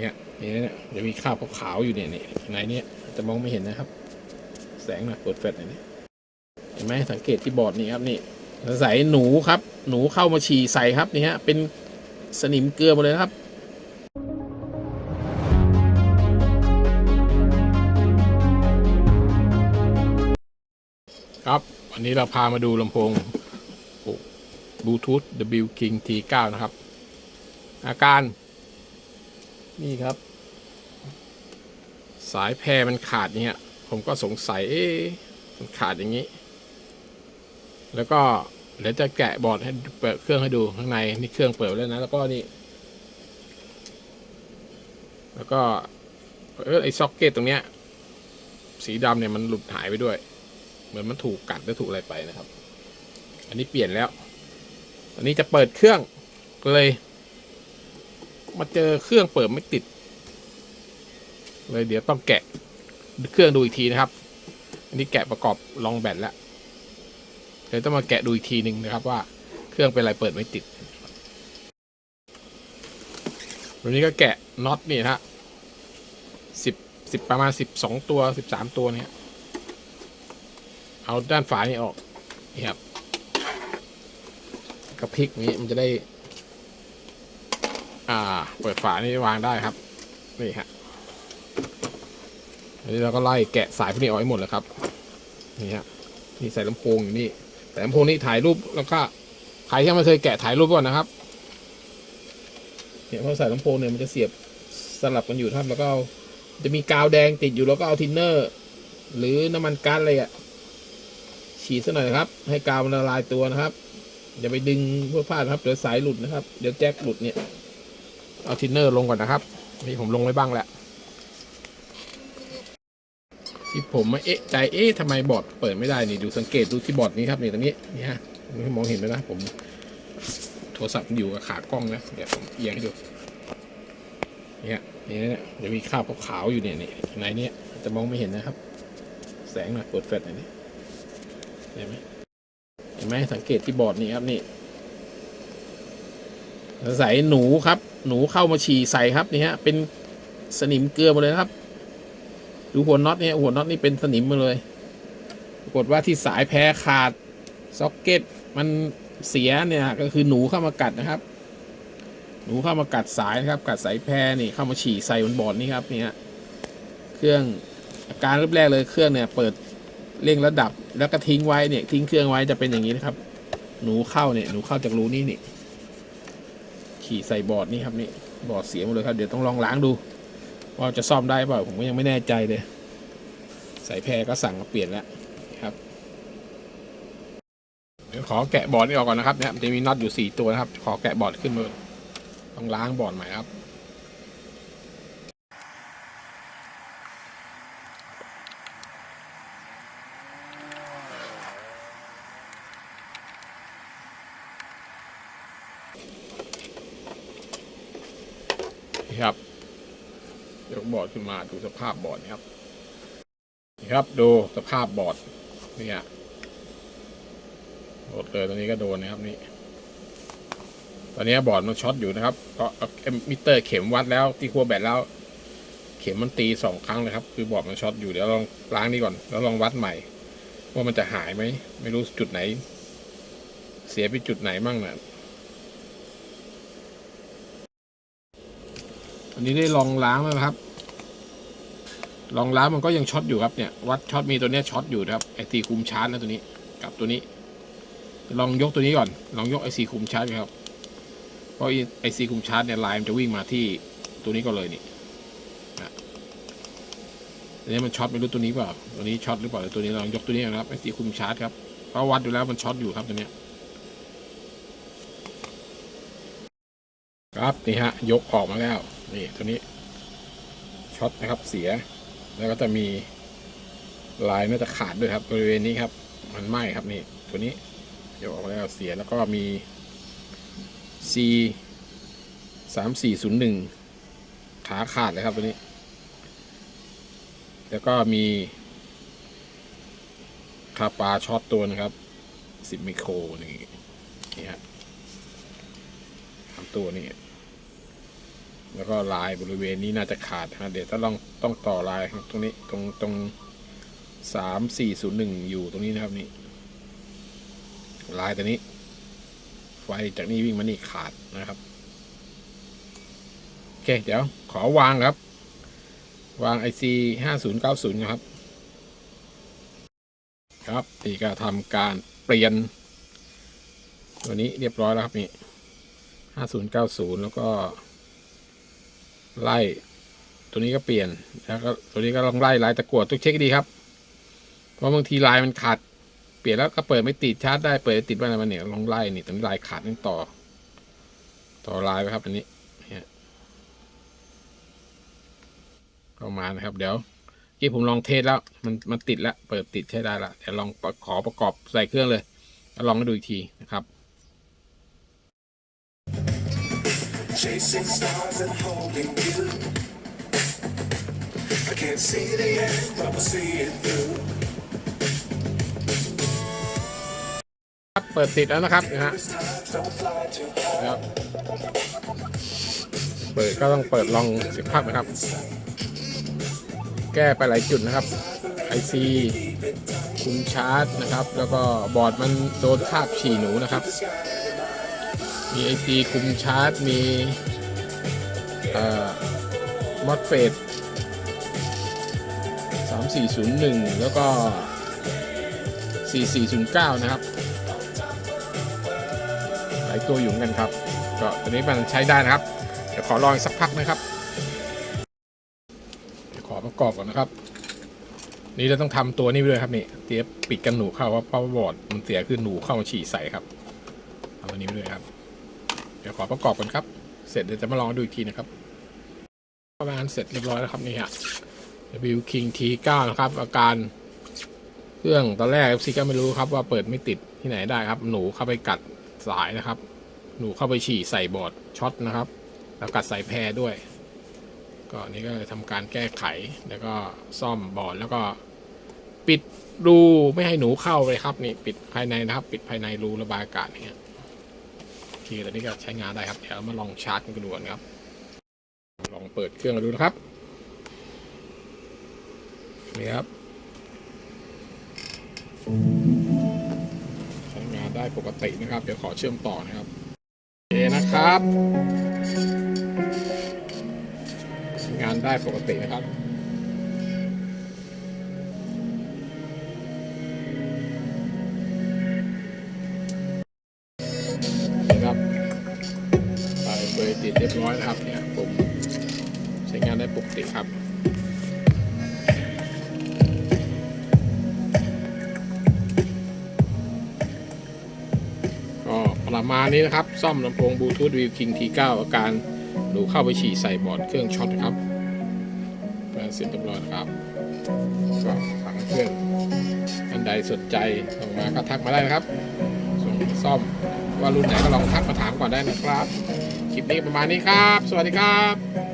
เนี่ยนี่เนี่ยจะมีคราบขาวๆอยู่เนี่ยนี่ในเนี้จะมองไม่เห็นนะครับ แสงหน่อยเปิดแฟลชหน่อยนี่เห็นไหมสังเกตที่บอร์ดนี่ครับนี่ใส่หนูครับ หนูเข้ามาฉี่ใส่ครับนี่ฮะเป็นสนิมเกลือหมดเลยนะครับครับ วันนี้เราพามาดูลำโพงบลูทูธ W King T9 นะครับ อาการ นี่ครับ สายแพรมันขาดเนี่ยผมก็สงสัยเอ๊มันขาดอย่างนี้ แล้วก็เดี๋ยวจะแกะบอร์ดให้เปิดเครื่องให้ดูข้างในนี่เครื่องเปิดแล้วนะ แล้วก็นี่ แล้วก็เออไอ้ซ็อกเก็ตตรงเนี้ย สีดำเนี่ยมันหลุดหายไปด้วย เหมือนมันถูกกัดหรือถูกอะไรไปนะครับ อันนี้เปลี่ยนแล้ว อันนี้จะเปิดเครื่องเลย มาเจอเครื่องเปิดไม่ติด เลยเดี๋ยวต้องแกะเครื่องดูอีกทีนะครับ อันนี้แกะประกอบลองแบตแล้วเดี๋ยวต้องมาแกะดูอีกทีหนึ่งนะครับว่าเครื่องเป็นอะไรเปิดไม่ติดวันนี้ก็แกะน็อตนี่นะฮะสิบสิบประมาณสิบสองตัวสิบสามตัวเนี่ย เอาด้านฝานี่ออกนี่ครับกระพริกนี้มันจะได้ อ่า เปิดฝานี่วางได้ครับ นี่ฮะอันนี้เราก็ไล่แกะสายพวกนี้ออกให้หมดเลยครับ นี่ฮะ นี่ใส่ลำโพงอยู่นี่ แต่ลำโพงนี่ถ่ายรูปแล้วก็ใครที่ไม่เคยแกะถ่ายรูปก่อนนะครับ เนี่ยพอใส่ลำโพงเนี่ยมันจะเสียบสลับกันอยู่ครับ แล้วก็จะมีกาวแดงติดอยู่แล้วก็เอาทินเนอร์ หรือน้ำมันก๊าซอะไรอะฉีดซะหน่อยครับ ให้กาวมันละลายตัวนะครับอย่าไปดึงเพื่อพลาดนะครับเดี๋ยวสายหลุดนะครับ เดี๋ยวแจ็คหลุดเนี่ย เอาทินเนอร์ลงก่อนนะครับนี่ผมลงไว้บ้างแล้วที่ผมมาเอ๊ะใจเอ๊ะทำไมบอร์ดเปิดไม่ได้นี่ดูสังเกตดูที่บอร์ดนี้ครับนี่ตรงนี้นี่ฮะมองเห็นไหมนะผม โทรศัพท์อยู่กับขากล้องนะเดี๋ยวผมเอียงให้ดูเนี่ยนี่เนี่ยจะมีคราบขาวๆอยู่เนี่ยนี่ในนี้จะมองไม่เห็นนะครับ แสงหน่อยเปิดแฟลชหน่อยนี่เห็นไหมเห็นไหมสังเกตที่บอร์ดนี่ครับนี่ ใส่หนูครับ หนูเข้ามาฉี่ใส่ครับนี่ฮะ เป็นสนิมเกลือหมดเลยครับดูหัวน็อตเนี่ยหัวน็อตนี่เป็นสนิมมาเลยปรากฏว่าที่สายแพ้ขาดซ็อกเก็ตมันเสียเนี่ยก็คือหนูเข้ามากัดนะครับ หนูเข้ามากัดสายนะครับ กัดสายแพรนี่เข้ามาฉี่ใส่บนบอร์ดนี่ครับนี่ฮะเครื่องอาการเริ่มแรกเลยเครื่องเนี่ย เปิดเร่งระดับแล้วก็ทิ้งไว้เนี่ยทิ้งเครื่องไว้จะเป็นอย่างนี้นะครับ หนูเข้าเนี่ยหนูเข้าจากรูนี้นี่ ขี่ใส่บอร์ดนี่ครับนี่บอร์ดเสียหมดเลยครับ เดี๋ยวต้องลองล้างดู ว่าจะซ่อมได้เปล่าผมก็ยังไม่แน่ใจเลย ใส่แพรก็สั่งมาเปลี่ยนแล้วครับเดี๋ยวขอแกะบอร์ดนี่ออกก่อนนะครับเนี่ยจะมีน็อตอยู่สี่ตัวนะครับ ขอแกะบอร์ดขึ้นมาต้องล้างบอร์ดใหม่ครับ นี่ครับยกบอร์ดขึ้นมาดูสภาพบอร์ดนะครับนี่ครับดูสภาพบอร์ดเนี่ยโหลดเลยตอนนี้ก็โดนนะครับนี่ ตอนนี้บอร์ดมันช็อตอยู่นะครับก็เอามิเตอร์เข็มวัดแล้วที่ขั้วแบตแล้ว เข็มมันตีสองครั้งเลยครับ คือบอร์ดมันช็อตอยู่เดี๋ยวลองล้างนี่ก่อน แล้วลองวัดใหม่ ว่ามันจะหายไหมไม่รู้จุดไหน เสียไปจุดไหนมั่งนะ อันนี้ได้ลองล้างแล้วครับ ลองล้างมันก็ยังช็อตอยู่ครับเนี่ย วัดช็อตมีตัวเนี้ยช็อตอยู่นะครับไอซีคุมชาร์จนะตัวนี้กับตัวนี้ ลองยกตัวนี้ก่อน ลองยกไอซีคุมชาร์จครับ เพราะไอซีคุมชาร์จเนี่ยไลน์มันจะวิ่งมาที่ตัวนี้ก็เลยนี่นะอันนี้มันช็อตไม่รู้ตัวนี้เปล่า ตัวนี้ช็อตหรือเปล่าตัวนี้ลองยกตัวนี้นะครับไอซีคุมชาร์จครับเพราะวัดอยู่แล้วมันช็อตอยู่ครับตัวเนี้ยครับนี่ฮะยกออกมาแล้ว นี่ตัวนี้ช็อตนะครับเสีย แล้วก็จะมีลายน่าจะขาดด้วยครับบริเวณนี้ครับ มันไหม้ครับนี่ตัวนี้เดี๋ยกออกแล้วเสียแล้วก็มี C สามสี่ศูนย์หนึ่งขาขาดเลยครับตัวนี้ แล้วก็มีคาปาช็อตตัวนะครับสิบมิโครนี่นี่ฮะทำตัวนี่ แล้วก็ลายบริเวณนี้น่าจะขาดนะเดี๋ยวต้องลองต้องต่อลายครับตรงนี้ตรงตรงสามสี่ศูนย์หนึ่งอยู่ตรงนี้นะครับนี่ลายตัวนี้ ไฟจากนี่วิ่งมานี่ขาดนะครับโอเคเดี๋ยวขอวางครับ วาง IC ห้าศูนย์เก้าศูนย์ครับ ครับนี่ก็ทำการเปลี่ยน ตัวนี้เรียบร้อยแล้วครับนี่ห้าศูนย์เก้าศูนย์แล้วก็ ไล่ ตัวนี้ก็เปลี่ยน แล้วก็ตัวนี้ก็ลองไล่ลายตะกั่วต้องเช็คดีครับ เพราะบางทีลายมันขาด เปลี่ยนแล้วก็เปิดไม่ติดชาร์จได้เปิดติดว่าอะไรมันเนี่ยลองไล่นี่ตอนนี้ลายขาดนี่ต่อ ต่อลายไปครับอันนี้เนี่ยเข้ามานะครับ เดี๋ยวกี้ผมลองเทสแล้ว มันมันติดแล้ว เปิดติดใช้ได้ละเดี๋ยวลองขอประกอบใส่เครื่องเลยแล้วลองให้ดูอีกทีนะครับ Chasing stars and holding you. I can't see the end, but we'll see it through. ครับเปิดติดแล้วนะครับนะฮะ Don't fly too high. แล้วเปิดก็ต้องเปิดลองสิบพักนะครับ แก้ไปหลายจุดนะครับ IC คุมชาร์จนะครับ แล้วก็บอร์ดมันโดนคาบฉี่หนูนะครับ มี IC คุมชาร์จ มีเอ่อมอสเฟต3401 แล้วก็ 4409 นะครับ หลายตัวอยู่กันครับ ก็ตัวนี้มันใช้ได้นะครับ เดี๋ยวขอลองอีกสักพักนะครับเดี๋ยวขอประกอบก่อนนะครับ นี่เราต้องทำตัวนี้ไปด้วยครับนี่เตียมปิดกันหนูเข้าว่าเพราะว่าบอร์ดมันเสียคือหนูเข้ามาฉี่ใส่ครับเอาตัวนี้ไปด้วยครับ เดี๋ยวขอประกอบก่อนครับ เสร็จเดี๋ยวจะมาลองดูอีกทีนะครับ ประมาณเสร็จเรียบร้อยแล้วครับนี่ฮะ W King T9 นะครับ อาการเครื่องตอนแรก FC ก็ไม่รู้ครับว่าเปิดไม่ติดที่ไหนได้ครับ หนูเข้าไปกัดสายนะครับ หนูเข้าไปฉี่ใส่บอร์ดช็อตนะครับ แล้วกัดสายแพรด้วย ก็นนี้ก็เลยทำการแก้ไขแล้วก็ซ่อมบอร์ดแล้วก็ปิดรูไม่ให้หนูเข้าเลยครับนี่ปิดภายในนะครับ ปิดภายในรูระบายอากาศอย่างเงี้ย คตอนนี้ก็ใช้งานได้ครับ เดี๋ยวมาลองชาร์จกันดูกันครับ ลองเปิดเครื่องกันดูนะครับ นี่ครับ ใช้งานได้ปกตินะครับ เดี๋ยวขอเชื่อมต่อนะครับโอเคนะครับ งานได้ปกตินะครับ ร้อยนะครับเนี่ยผมใช้งานได้ปกติครับก็ประมาณนี้นะครับ ซ่อมลำโพงบลูทูธวิวคิงทีเก้าอาการหนูเข้าไปฉี่ใส่บอร์ดเครื่องช็อตนะครับแปลเสร็จเรียบร้อยนะครับก็ฝังเครื่องอันใดสนใจส่งมาก็ทักมาได้นะครับส่งซ่อมว่ารุ่นไหนก็ลองทักมาถามก่อนได้นะครับ คลิปนี้ประมาณนี้ครับ สวัสดีครับ